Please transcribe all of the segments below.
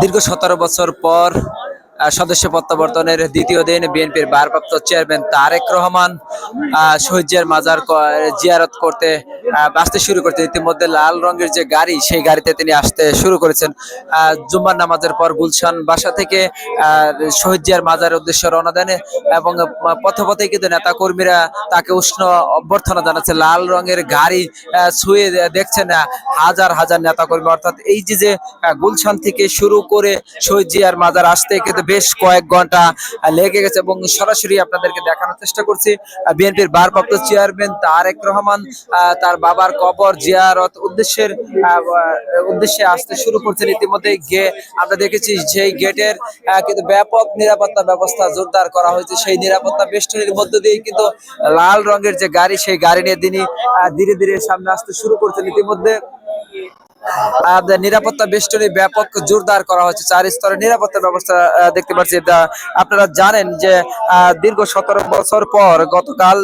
দীর্ঘ সতেরো বছর পর সদস্য প্রত্যাবর্তনের দ্বিতীয় দিন বিএনপির ভারপ্রাপ্ত চেয়ারম্যান তারেক রহমান আহ, শহীদ জিয়ার মাজার জিয়ারত করতে আসতে শুরু করতে ইতিমধ্যে লাল রঙের যে গাড়ি সেই গাড়িতে তিনি আসতে শুরু করেছেন। জুম্মার নামাজের পর গুলশান বাসা থেকে শহীদ জিয়ার মাজারের উদ্দেশ্যে রওনা দেন এবং পথে কিন্তু নেতা কর্মীরা তাকে উষ্ণ অভ্যর্থনা জানাচ্ছে। লাল রঙের গাড়ি ছুঁয়ে দেখছেন হাজার হাজার নেতা কর্মী অর্থাৎ এই যে যে গুলশান থেকে শুরু করে শহীদ জিয়ার মাজার আসতে কিন্তু বেশ কয়েক ঘণ্টা লেগে গেছে এবং সরাসরি আপনাদেরকে দেখানোর চেষ্টা করছি। বিএনপির ভারপ্রাপ্ত চেয়ারম্যান তারেক রহমান তার বাবার কবর জিয়ারত উদ্দেশ্যের উদ্দেশ্যে আসতে শুরু করছেন। ইতিমধ্যে গে আমরা দেখেছি সেই গেটের কিন্তু ব্যাপক নিরাপত্তা ব্যবস্থা জোরদার করা হয়েছে। সেই নিরাপত্তা বেষ্টনীর মধ্য দিয়ে কিন্তু লাল রঙের যে গাড়ি, সেই গাড়ি নিয়ে তিনি ধীরে ধীরে সামনে আসতে শুরু করছেন। ইতিমধ্যে নিরাপত্তা বেষ্টনী ব্যাপক জোরদার করা হচ্ছে। চার স্তরের নিরাপত্তা ব্যবস্থা দেখতে পাচ্ছি আপনারা জানেন যে দীর্ঘ সতেরো বছর পর গতকাল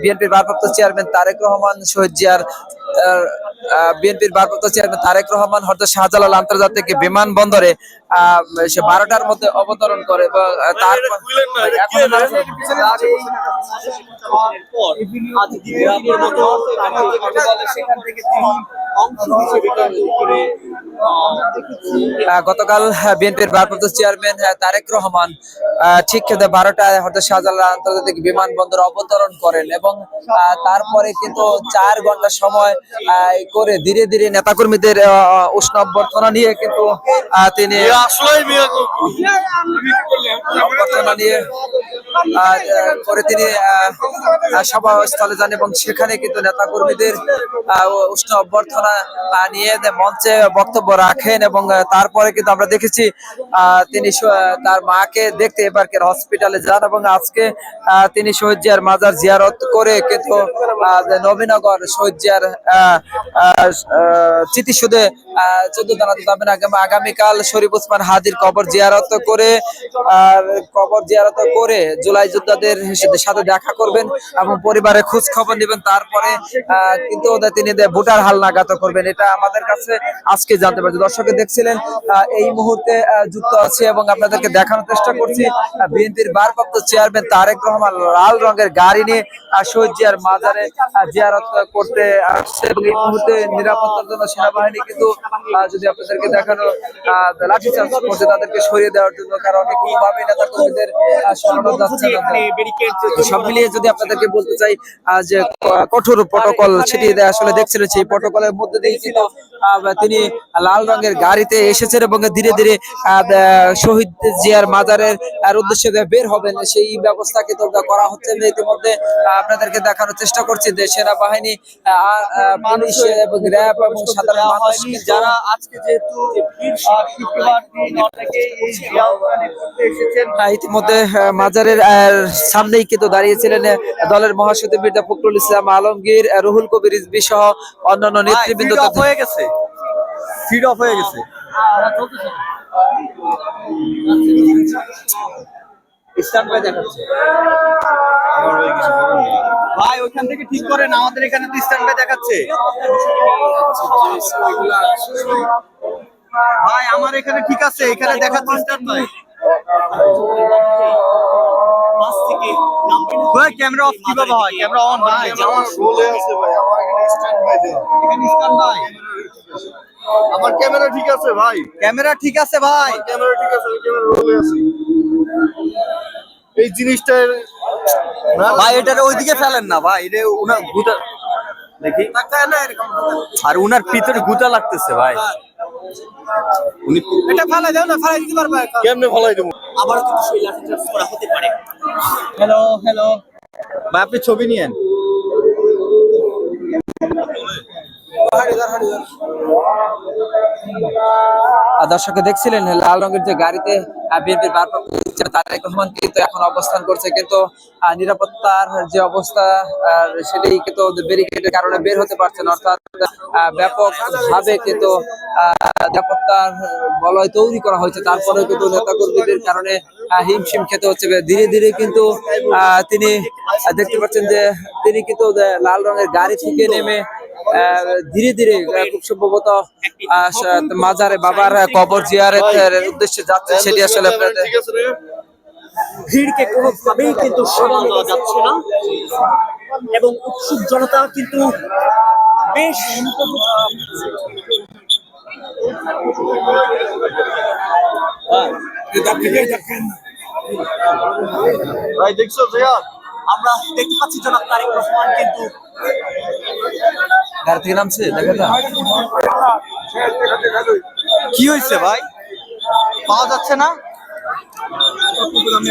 বিএনপির ভারপ্রাপ্ত চেয়ারম্যান তারেক রহমান শহীদ জিয়ার বিএনপির ভারপ্রাপ্ত চেয়ারম্যান তারেক রহমান হয়তো শাহজালাল আন্তর্জাতিক বিমানবন্দরে আহ, সে বারোটার মধ্যে অবতরণ করে এবং আহ, গতকাল বিএনপির ভারপ্রাপ্ত চেয়ারম্যান তারেক রহমান ঠিক বারোটায় হয়তো শাহজালাল আন্তর্জাতিক বিমানবন্দর অবতরণ করেন এবং তারপরে কিন্তু চার ঘণ্টা সময় করে ধীরে ধীরে নেতাকর্মীদের উষ্ণ অভ্যর্থনা নিয়ে কিন্তু আহ, তিনি নিয়ে করে তিনি সভাস্থলে যান এবং সেখানে কিন্তু নেতাকর্মীদের আহ, উষ্ণ অভ্যর্থনা নিয়ে মঞ্চে বক্তব্য রাখেন এবং তারপরে কিন্তু আমরা দেখেছি তিনি তার মাকে দেখতে এবার হসপিটালে যান এবং আজকে তিনি শহীদ জিয়ার মাজার জিয়ারত করে কিন্তু নবীনগর শহীদ জিয়ার স্মৃতিসুদে চোদ্দ জানাতে যাবেন। আগামীকাল শরীফ ওসমান হাজির কবর জিয়ারত করে আর কবর জিয়ারত করে জুলাই যোদ্ধাদের সাথে দেখা করবেন এবং পরিবারের খোঁজ খবর নেবেন। তারপরে কিন্তু ওদের তিনি ভোটার হাল নাগাত করবেন, এটা আমাদের কাছে আজকে জানতে পারছি। দর্শকে দেখছিলেন এই মুহূর্তে যুক্ত আছে এবং আপনাদেরকে দেখানোর চেষ্টা করছি বিএনপির ভারপ্রাপ্ত চেয়ারম্যান তারেক রহমান লাল রঙের গাড়ি নিয়ে শহীদ জিয়ার মাজারে জিয়ারত করতে আসছে এবং এই মুহূর্তে নিরাপত্তার জন্য সেনাবাহিনী কিন্তু যদি আপনাদেরকে দেখানো লাঠিচার্জ করছে, তাদেরকে সরিয়ে দেওয়ার জন্য, কারণ কোনোভাবেই নেতা কর্মীদের সরানো সব মিলিয়ে যদি আপনাদেরকে বলতে চাই যে কঠোর প্রটোকল সেটি আসলে দেখছিলেন সেই প্রটোকলের মধ্যে দিয়ে কিন্তু তিনি লাল রঙের গাড়িতে এসেছেন এবং ধীরে ধীরে শহীদ জিয়ার মাজারের উদ্দেশ্যে বের হবেন সেই ব্যবস্থা কিন্তু করা হচ্ছে। ইতিমধ্যে আপনাদেরকে দেখানোর চেষ্টা করছি যে সেনাবাহিনী পুলিশ এবং র্যাব এবং সাধারণ মানুষ যারা আজকে যেহেতু আহ, ইতিমধ্যে মাজারের সামনেই কিন্তু দাঁড়িয়েছিলেন দলের মহাসচিব মির্জা ফখরুল ইসলাম আলমগীর রুহুল কবির রিজভী সহ অন্যান্য নেতৃবৃন্দ হয়ে গেছে। ফিড অফ হয়ে গেছে। ভাই ওইখান থেকে ঠিক করেন আমাদের এখানে তো স্ট্যান্ড দেখাচ্ছে। ভাই আমার এখানে ঠিক আছে এখানে দেখাচ্ছে স্ট্যান্ড ভাই ক্যামেরা অফ কীভাবে হয়? ক্যামেরা অন ভাই। রোলে আছে ভাই আমার এখানে স্ট্যান্ড বাই দেওয়া। এখানে স্ট্যান্ড বাই আমার ক্যামেরা ঠিক আছে ভাই। ক্যামেরা ঠিক আছে ভাই। ক্যামেরা ঠিক আছে আমি ক্যামেরা রোলে আছি। এই জিনিসটা ভাই এটা ওইদিকে ফেলেন না ভাই। এটা উনার গুতা দেখি। আর উনার ভিতরে গুতা লাগতেছে ভাই উনি এটা ফালাই দাও না ফালাই দিতে পারবে কেমনে ফালাই দেবো? আবার কিন্তু সেই লাঠি করা হতে পারে। হ্যালো হ্যালো ভাই আপনি ছবি নিয়েন। দর্শকে দেখছিলেন লাল রঙের যে গাড়িতে বিএনপির ভারপ্রাপ্ত তারেক রহমান কিন্তু এখন অবস্থান করছে, কিন্তু নিরাপত্তার যে অবস্থা সেটাই কিন্তু ব্যারিকেডের কারণে বের হতে পারছে না, অর্থাৎ ব্যাপক ভাবে কিন্তু নিরাপত্তার বলয় তৈরি করা হয়েছে। তারপরে কিন্তু নেতাকর্মীদের কারণে হিমশিম খেতে হচ্ছে। ধীরে ধীরে কিন্তু তিনি দেখতে পাচ্ছেন যে তিনি কিন্তু লাল রঙের গাড়ি থেকে নেমে ধীরে ধীরে খুব সম্ভবত মাজারে বাবার কবর জিয়ারের উদ্দেশ্যে যাচ্ছে সেটি আসলে আপনাদের ভিড়কে কোনোভাবেই কিন্তু দেওয়া যাচ্ছে না। এবং উৎসুক জনতা কিন্তু বেশ ভাই দেখছ জিয়াদ আমরা দেখতে পাচ্ছি জনাব তারেক রহমান কিন্তু গাড়ি থেকে নামছে? কি হয়েছে ভাই? পাওয়া যাচ্ছে না? বিভিন্ন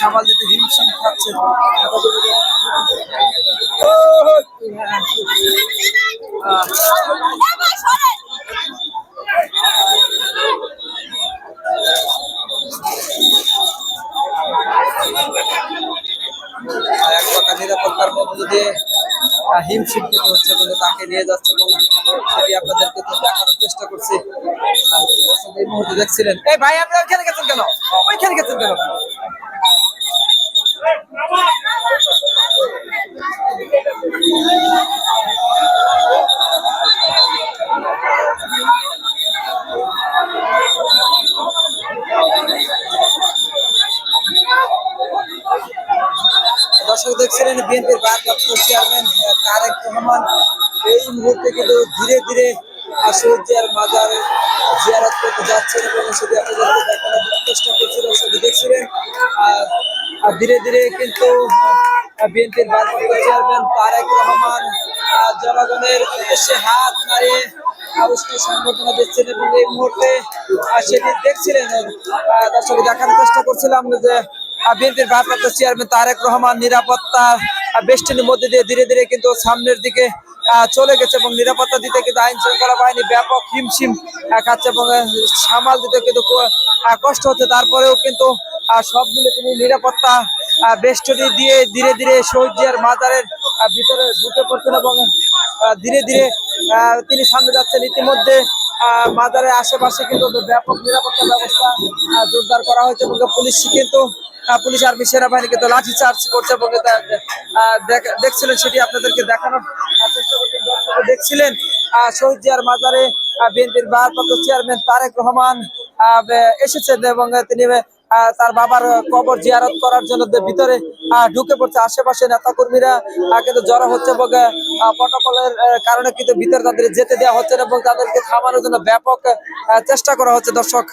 সামাল দিতে হিমশিম খাচ্ছে। হচ্ছে বলে তাকে নিয়ে যাচ্ছে সেটি দেখানোর চেষ্টা দেখছিলেন এই ভাই, আপনি খেলে গেছেন কেন? ওই খেলে গেছেন কেন? দর্শক দেখছিলেন বিএনপির ভারপ্রাপ্ত চেয়ারম্যান তারেক রহমান। এই মুহূর্তে কিন্তু ধীরে ধীরে শহীদের মাজার জিয়ারত করতে যাচ্ছেন এবং সেটি আপনাদেরকে দেখানোর চেষ্টা করছিল সেটি দেখছিলেন, আর ধীরে ধীরে কিন্তু বিএনপির ভারপ্রাপ্ত চেয়ারম্যান তারেক রহমান জনগণের উদ্দেশ্যে হাত নাড়িয়ে আউসকে সংবর্ধনা দিচ্ছেন এবং এই মুহূর্তে সেটি দেখছিলেন। দর্শক দেখানোর চেষ্টা করছিলাম যে বিএনপির ভারপ্রাপ্ত চেয়ারম্যান তারেক রহমান নিরাপত্তা বেষ্টনীর মধ্যে দিয়ে ধীরে ধীরে কিন্তু সামনের দিকে চলে গেছে এবং নিরাপত্তা দিতে কিন্তু আইন শৃঙ্খলা বাহিনী ব্যাপক হিমশিম খাচ্ছে এবং সামাল দিতে কিন্তু কষ্ট হচ্ছে। তারপরেও কিন্তু সব মিলে তিনি নিরাপত্তা বেষ্টনী দিয়ে ধীরে ধীরে শহীদ মাজারের ভিতরে ঢুকে পড়ছেন এবং ধীরে ধীরে তিনি সামনে যাচ্ছেন। ইতিমধ্যে মাজারের আশেপাশে কিন্তু ব্যাপক নিরাপত্তা ব্যবস্থা জোরদার করা হয়েছে এবং পুলিশ কিন্তু পুলিশ আর্মি সেনাবাহিনী কিন্তু লাঠি চার্জ করছে এবং দেখছিলেন, সেটি আপনাদেরকে দেখানোর আহ, চেষ্টা করছেন দর্শকরা দেখছিলেন শহীদ জিয়ার মাজারে বিএনপির ভারপ্রাপ্ত চেয়ারম্যান তারেক রহমান এসেছেন এবং তিনি তার বাবার কবর জিয়ারত করার জন্য ভিতরে ঢুকে পড়ছে। আশেপাশে নেতাকর্মীরা কিন্তু জড়ো হচ্ছে এবং প্রটোকলের কারণে কিন্তু ভিতরে তাদের যেতে দেওয়া হচ্ছে না এবং তাদেরকে থামানোর জন্য ব্যাপক চেষ্টা করা হচ্ছে। দর্শক